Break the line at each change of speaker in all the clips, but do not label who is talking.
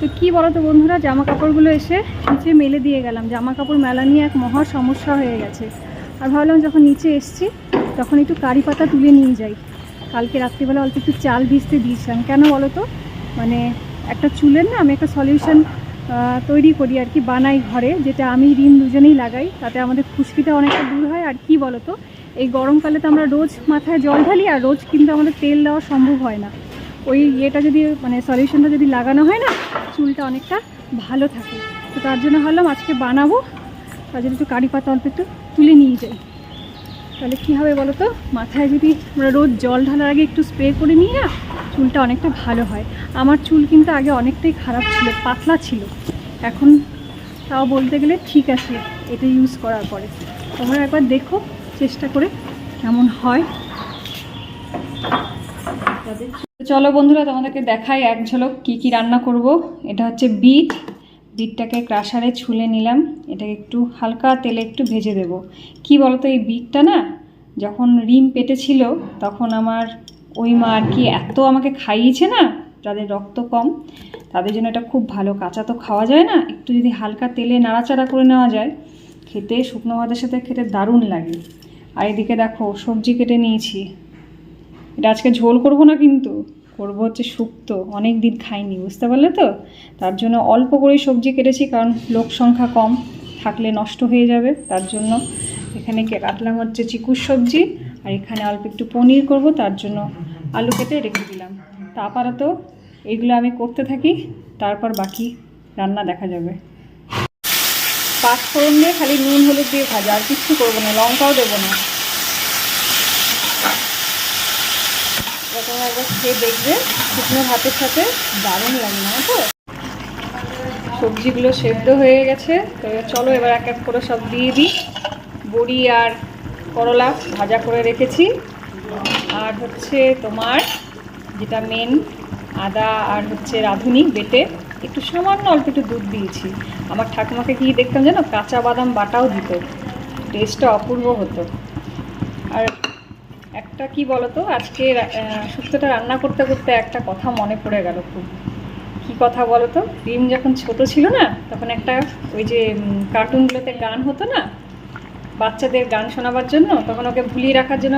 তো কি বলো তো বন্ধুরা জামা কাপড়গুলো এসে নিচে মেলে দিয়ে গেলাম। জামা কাপড় মেলা নিয়ে এক মহা সমস্যা হয়ে গেছে। আর ভাবলাম যখন নিচে এসছি, তখন একটু কারি পাতা তুলে নিয়ে যাই। কালকে রাত্রিবেলা অল্প একটু চাল ভিজতে দিয়েছিলাম। কেন বলো তো মানে একটা চুলের না আমি একটা সলিউশন তৈরি করি আর কি, বানাই ঘরে, যেটা আমি রিম দুজনেই লাগাই। তাতে আমাদের খুশকিটা অনেকটা দূর হয়। আর কি বলো তো এই গরমকালে তো আমরা রোজ মাথায় জল ঢালি আর রোজ কিন্তু আমাদের তেল দেওয়া সম্ভব হয় না। ওই ইয়েটা যদি মানে সলিউশনটা যদি লাগানো হয় না চুলটা অনেকটা ভালো থাকে। তো তার জন্য ভাবলাম আজকে বানাবো। তার জন্য একটু কারি পাতা অল্প একটু তুলে নিয়ে যাই। তাহলে কী হবে বলো তো? মাথায় যদি আমরা রোজ জল ঢালার আগে একটু স্প্রে করে নিই না, চুলটা অনেকটা ভালো হয়। আমার চুল কিন্তু আগে অনেকটাই খারাপ ছিল, পাতলা ছিল। এখন তাও বলতে গেলে ঠিক আছে, এটা ইউজ করার পরে। তোমরা একবার দেখো, চেষ্টা করে কেমন হয়। চলো বন্ধুরা, তোমাদেরকে দেখাই এক ঝলক কী কী রান্না করব। এটা হচ্ছে বিট। বিটটাকে ক্রাশারে ছুলে নিলাম। এটাকে একটু হালকা তেলে একটু ভেজে দেব। কি বলতো এই বিটটা না? যখন রিম পেটে ছিল, তখন আমার ওই মা আর কি এত আমাকে খাইয়েছে না, যাদের রক্ত কম, তাদের জন্য এটা খুব ভালো। কাঁচা তো খাওয়া যায় না, একটু যদি হালকা তেলে নাড়াচাড়া করে নেওয়া যায়, খেতে শুকনো ভাতের সাথে খেতে দারুণ লাগে। আর এদিকে দেখো, সবজি কেটে নিয়েছি। এটা আজকে ঝোল করব না কিন্তু? করব হচ্ছে শুক্তো। অনেক দিন খাইনি, বুঝতে পারলে তো? তার জন্য অল্প করেই সবজি কেটেছি কারণ লোক সংখ্যা কম, থাকলে নষ্ট হয়ে যাবে। তার জন্য এখানে কাটলাম হচ্ছে চিকুর সবজি আর এখানে অল্প একটু পনির করব, তার জন্য আলু কেটে রেখে দিলাম। তা আপাতত এগুলো আমি করতে থাকি, তারপর বাকি রান্না দেখা যাবে। পাঁচ ফোড়ন দিয়ে খালি নুন, হলুদ দিয়ে ভাজা, আর কিচ্ছু করব না, লঙ্কাও দেবো না। এরকম একবার খেয়ে দেখবে, শুকনো ভাতের সাথে দারুণ লাগে না তো? সবজিগুলো সেদ্ধ হয়ে গেছে, তো চলো এবার এক এক করে সব দিয়ে দিই। বড়ি আর করলা ভাজা করে রেখেছি। আর হচ্ছে তোমার যেটা মেন আদা আর হচ্ছে রাঁধুনি বেটে একটু সামান্য অল্প একটু দুধ দিয়েছি। আমার ঠাকুমাকে কি দেখতাম জানো কাঁচা বাদাম বাটাও দিত টেস্টটা অপূর্ব হতো। একটা কি বলতো? আজকে শুক্তোটা রান্না করতে করতে একটা কথা মনে পড়ে গেল খুব। কি কথা বলতো? রিম যখন ছোট ছিল না, তখন একটা ওই যে কার্টুনগুলোতে গান হতো না? বাচ্চাদের গান শোনাবার জন্য, তখন ওকে ভুলিয়ে রাখার জন্য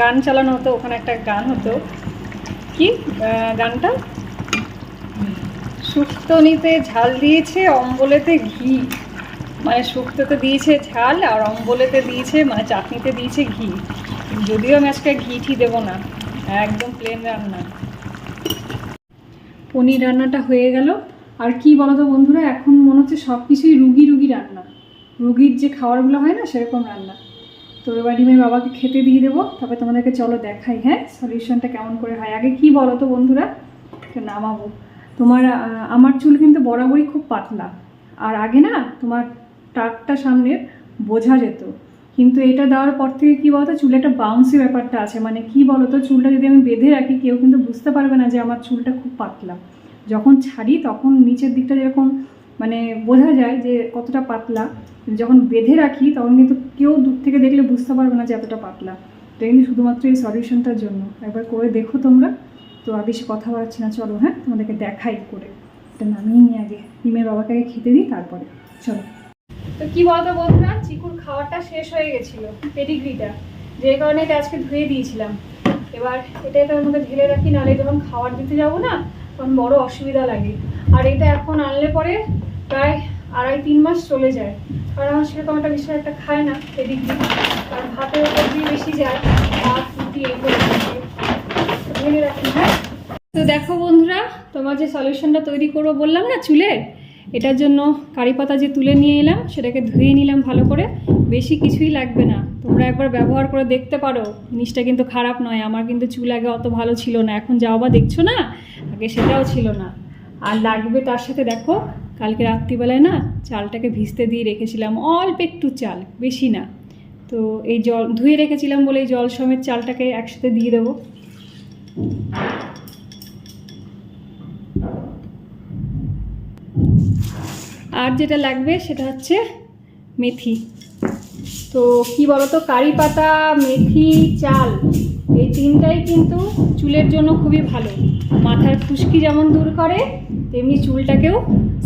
গান চালানো হতো, ওখানে একটা গান হতো। কি গানটা? শুক্তো নিতে ঝাল দিয়েছে, অম্বলেতে ঘি। মানে শুক্তোতে দিয়েছে ঝাল আর অম্বলেতে দিয়েছে মানে চাটনিতে দিয়েছে ঘি। যদিও আমি আজকে ঘি ঠি দেবো না, একদম প্লেন রান্না। পনির রান্নাটা হয়ে গেল। আর কি বলতো বন্ধুরা, এখন মনে হচ্ছে সব কিছুই রুগী রুগী রান্না। রুগীর যে খাবারগুলো হয় না, সেরকম রান্না। তো এবার ডিমের বাবাকে খেতে দিয়ে দেবো। তবে তোমাদেরকে চলো দেখাই হ্যাঁ? সলিউশনটা কেমন করে হয়? আগে কি বলো তো বন্ধুরা? একটু নামাবো। তোমার আমার চুল কিন্তু বরাবরই খুব পাতলা। আর আগে না, তোমার টাকটা সামনে বোঝা যেত। কিন্তু এটা দেওয়ার পর থেকে কী বলতো, চুলে একটা বাউন্সি ব্যাপারটা আছে। মানে কি বলতো, চুলটা যদি আমি বেঁধে রাখি, কেউ কিন্তু বুঝতে পারবে না যে আমার চুলটা খুব পাতলা। যখন ছাড়ি তখন নিচের দিকটা যেরকম মানে বোঝা যায় যে কতটা পাতলা। যখন বেঁধে রাখি তখন কিন্তু কেউ দূর থেকে দেখলে বুঝতে পারবে না যে এতটা পাতলা। এটা কিন্তু শুধুমাত্র এই সলিউশনটার জন্য। একবার করে দেখো তোমরা। তো আর বেশি কথা বাড়াচ্ছি না, চলো হ্যাঁ? তোমাদেরকে দেখাই করে। এটা নামিয়ে নিয়ে আগে। ডিমের বাবাকে খেতে দিই, তারপরে। চলো। তো কি বলতো বন্ধুরা, চিকুর খাওয়াটা শেষ হয়ে গেছিল পেডিগ্রিটা যে কারণে এটা আজকে ধুয়ে দিয়েছিলাম। এবার এটা এটার মধ্যে ঢেলে রাখি, নাহলে যখন খাবার দিতে যাব না, তখন বড় অসুবিধা লাগে। আর এটা এখন আনলে পরে প্রায় আড়াই তিন মাস চলে যায়। কারণ আমার সেরকম একটা বিষয় একটা খায় না পেডিগ্রি আর ভাতের উপর দিয়ে বেশি যায়, ভাত, রুটি এগুলো ঢেলে রাখি হ্যাঁ? তো দেখো বন্ধুরা, তোমার যে সলিউশনটা তৈরি করব বললাম না, চুলের? এটার জন্য কারি পাতা যে তুলে নিয়ে এলাম, সেটাকে ধুয়ে নিলাম ভালো করে। বেশি কিছুই লাগবে না। তোমরা একবার ব্যবহার করে দেখতে পারো। জিনিসটা কিন্তু খারাপ নয়। আমার কিন্তু চুল আগে অত ভালো ছিল না। এখন যাও বা দেখছ না, আগে সেটাও ছিল না। আর লাগবে তার সাথে দেখো, কালকে রাত্রিবেলায় না চালটাকে ভিজতে দিয়ে রেখেছিলাম। অল্প একটু চাল, বেশি না। তো এই জল, ধুয়ে রেখেছিলাম বলে এই জল সমেত চালটাকে একসাথে দিয়ে দেবো। আর যেটা লাগবে সেটা হচ্ছে মেথি। তো কি বলতো, কারি পাতা, মেথি, চাল, এই তিনটাই কিন্তু চুলের জন্য খুবই ভালো। মাথার খুশকি যেমন দূর করে, তেমনি চুলটাকেও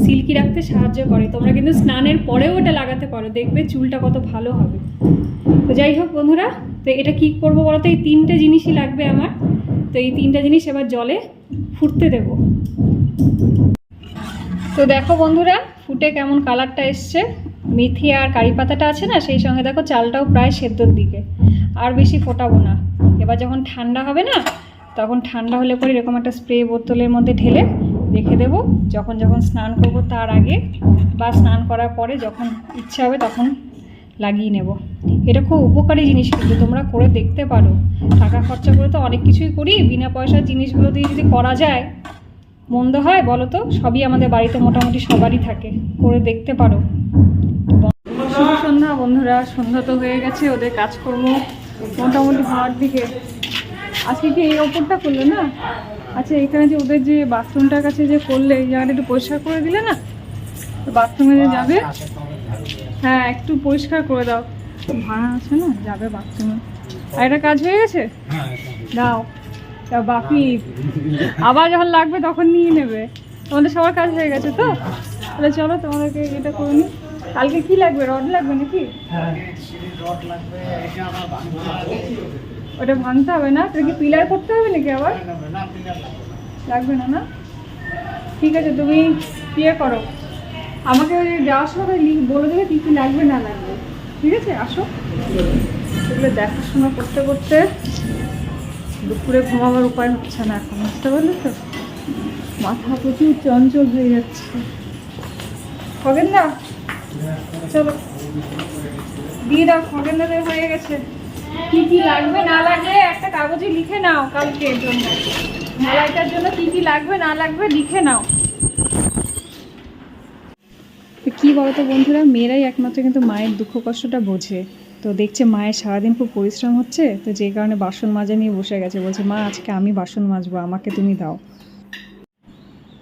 সিল্কি রাখতে সাহায্য করে। তোমরা কিন্তু স্নানের পরেও এটা লাগাতে পারো, দেখবে চুলটা কত ভালো হবে। তো যাই হোক বন্ধুরা, তো এটা কি করব বলো তো এই তিনটে জিনিসই লাগবে আমার। তো এই তিনটে জিনিস এবার জলে ফুটতে দেব। তো দেখো বন্ধুরা, ফুটে কেমন কালারটা এসছে। মেথি আর কারি পাতাটা আছে না, সেই সঙ্গে দেখো চালটাও প্রায় সেদ্ধর দিকে। আর বেশি ফোটাবো না। এবার যখন ঠান্ডা হবে না, তখন ঠান্ডা হলে পরে এরকম একটা স্প্রে বোতলের মধ্যে ঢেলে রেখে দেবো। যখন যখন স্নান করব তার আগে বা স্নান করার পরে যখন ইচ্ছা হবে তখন লাগিয়ে নেব। এটা খুব উপকারী জিনিস কিন্তু, তোমরা করে দেখতে পারো। টাকা খরচা করে তো অনেক কিছুই করি, বিনা পয়সার জিনিসগুলো দিয়ে যদি করা যায় মন্দ হয় বলো তো সবই আমাদের বাড়িতে মোটামুটি সবারই থাকে। করে দেখতে পারো। শুভ সন্ধ্যা বন্ধুরা সন্ধ্যা তো হয়ে গেছে ওদের কাজ কাজকর্ম মোটামুটি হওয়ার দিকে। আজকে কি এই ওপরটা করলে না? আচ্ছা এখানে যে ওদের যে বাথরুমটার কাছে যে করলে এই জায়গাটা একটু পরিষ্কার করে দিলে না? তো বাথরুমে যে যাবে? হ্যাঁ একটু পরিষ্কার করে দাও। ভাড়া আছে না? যাবে বাথরুমে। আর এটা কাজ হয়ে গেছে। দাও। তা বাকি আবার যখন লাগবে তখন নিয়ে নেবে। তোমাদের সবার কাজ হয়ে গেছে তো? তাহলে চলো, তোমাদেরকে এটা করে নিই। কালকে কি লাগবে? রড লাগবে নাকি? ওটা ভাঙতে হবে না? তোর কি পিলার করতে হবে নাকি আবার? লাগবে না না? ঠিক আছে, তুমি ইয়ে করো। আমাকে যাওয়ার সময় বলে দেবে কী কী লাগবে, না লাগবে। ঠিক আছে, আসো। এগুলো দেখাশোনা করতে করতে। দুপুরে ঘুমাবার উপায় হচ্ছে না এখন, বুঝতে পারলে তো? মাথা প্রচুর চঞ্চল হয়ে যাচ্ছে। খগেন না চলো। দিয়ে দাও খগেন দাদের হয়ে গেছে। কি কি লাগবে না লাগবে একটা কাগজে লিখে নাও কালকে জন্য। মেলাইটার জন্য কি কি লাগবে না লাগবে লিখে নাও। কী বলতো বন্ধুরা, মেয়েরাই একমাত্র কিন্তু মায়ের দুঃখ কষ্টটা বোঝে। তো দেখছে মায়ের সারাদিন খুব পরিশ্রম হচ্ছে, তো যে কারণে বাসন মাজা নিয়ে বসে গেছে। বলছে, মা, আজকে আমি বাসন মাজবো, আমাকে তুমি দাও।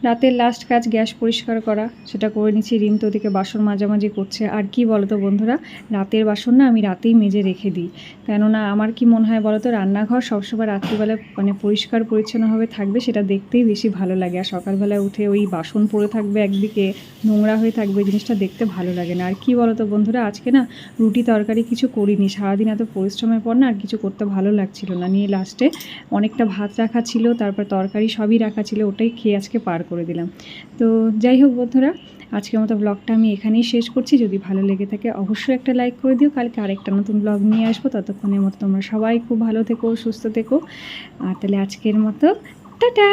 রাতের লাস্ট কাজ গ্যাস পরিষ্কার করা। সেটা করে নিচ্ছি। রিম তো ওদিকে বাসন মাঝামাঝি করছে। আর কি বলতো বন্ধুরা, রাতের বাসন না আমি রাতেই মেজে রেখে দিই। কেননা আমার কি মনে হয় বলতো, রান্নাঘর সবসময় রাত্রিবেলা মানে পরিষ্কার পরিচ্ছন্নভাবে থাকবে, সেটা দেখতেই বেশি ভালো লাগে। আর সকালবেলা উঠে ওই বাসন পড়ে থাকবে একদিকে, নোংরা হয়ে থাকবে জিনিসটা দেখতে ভালো লাগে না। আর কি বলতো বন্ধুরা, আজকে না রুটি তরকারি কিছু করিনি। সারাদিন এত পরিশ্রমের পর না আর কিছু করতে ভালো লাগছিল না। নিয়ে লাস্টে অনেকটা ভাত রাখা ছিল, তারপর তরকারি সবই রাখা ছিল, ওটাই খেয়ে আজকে পার করে দিলাম। তো যাই হোক বন্ধুরা, আজকের মতো ব্লগটা আমি এখানেই শেষ করছি। যদি ভালো লেগে থাকে অবশ্যই একটা লাইক করে দিও। কালকে আরেকটা নতুন ব্লগ নিয়ে আসব। ততক্ষণের মতো তোমরা সবাই খুব ভালো থেকো, সুস্থ থেকো। আর তাহলে আজকের মতো, টাটা!